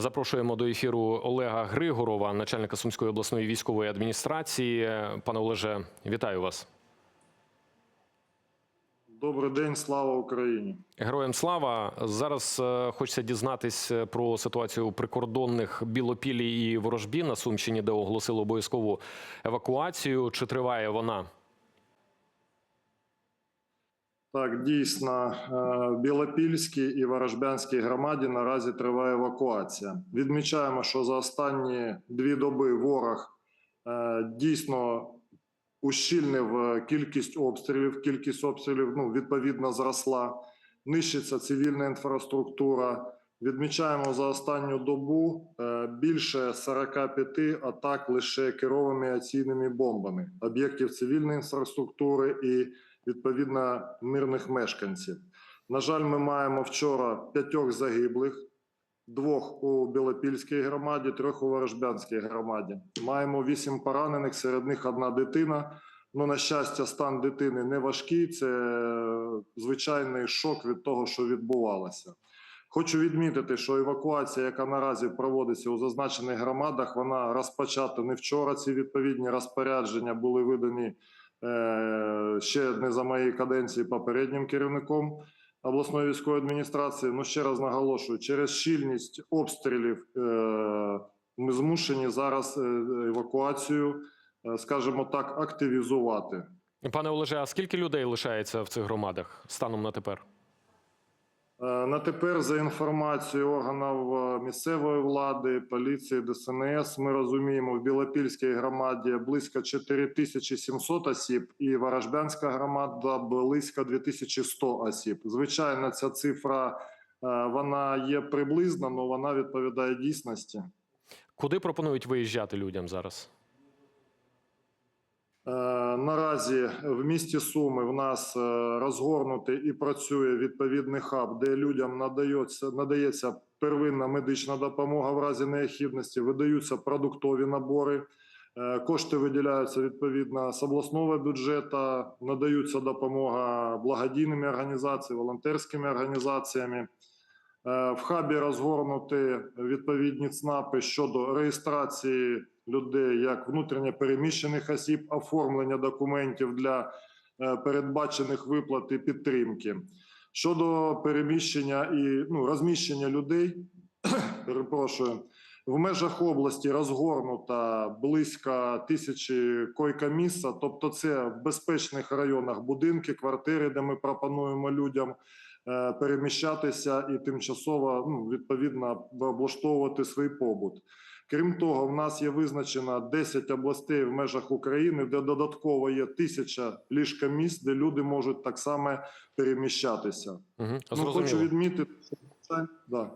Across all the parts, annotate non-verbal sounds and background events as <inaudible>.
Запрошуємо до ефіру Олега Григорова, начальника Сумської обласної військової адміністрації. Пане Олеже, вітаю вас. Добрий день, слава Україні. Героям слава зараз е, хочеться дізнатись про ситуацію у прикордонних Білопілі і Ворожбі на Сумщині, де оголосили обов'язкову евакуацію. Чи триває вона? Так, дійсно, е, в Білопільській і Ворожбянській громаді наразі триває евакуація. Відмічаємо, що за останні дві доби ворог е, дійсно ущільнив е, кількість обстрілів. Кількість обстрілів ну, відповідно зросла. Нищиться цивільна інфраструктура. Відмічаємо за останню добу більше 45 атак лише керованими авіаційними бомбами об'єктів цивільної інфраструктури і відповідно мирних мешканців. На жаль, ми маємо вчора п'ятьох загиблих, двох у Білопільській громаді, трьох у Ворожбянській громаді. Маємо вісім поранених, серед них одна дитина. Ну, на щастя, стан дитини не важкий. Це звичайний шок від того, що відбувалося. Хочу відмітити, що евакуація, яка наразі проводиться у зазначених громадах, вона розпочата не вчора. Ці відповідні розпорядження були видані ще не за моєї каденції попереднім керівником обласної військової адміністрації. Ну ще раз наголошую, через щільність обстрілів е, ми змушені зараз е, евакуацію, е, скажімо так, активізувати. Пане Олеже, а скільки людей лишається в цих громадах станом на тепер? Е, На тепер, за інформацією органів е, місцевої влади, поліції, ДСНС, ми розуміємо, в Білопільській громаді близько 4700 осіб, і Ворожбянська громада близько 2100 осіб. Звичайно, ця цифра е, вона є приблизна, але вона відповідає дійсності. Куди пропонують виїжджати людям зараз? Наразі в місті Суми в нас е, розгорнутий і працює відповідний хаб, де людям надається надається первинна медична допомога в разі необхідності, видаються продуктові набори. Е, Кошти виділяються відповідно з обласного бюджету, надаються допомога благодійними організаціями, волонтерськими організаціями. Е, В хабі розгорнуті відповідні ЦНАПи щодо реєстрації людей як внутрішньо переміщених осіб, оформлення документів для е, передбачених виплат і підтримки. Щодо переміщення і ну, розміщення людей, <clears throat> перепрошую, в межах області розгорнуто близько тисячі койка-місця, тобто це в безпечних районах будинки, квартири, де ми пропонуємо людям е, переміщатися і тимчасово ну, відповідно облаштовувати свій побут. Крім того, в нас є визначено 10 областей в межах України, де додатково є тисяча ліжка-місць, де люди можуть так само переміщатися. Угу. Ну, хочу відмітити, що це- да.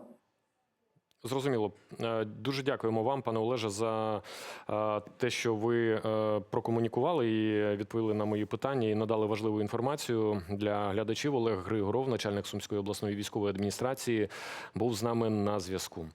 Зрозуміло. Е, Дуже дякуємо вам, пане Олеже, за е, те, що ви е, прокомунікували і відповіли на мої питання і надали важливу інформацію для глядачів. Олег Григоров, начальник Сумської обласної військової адміністрації, був з нами на зв'язку.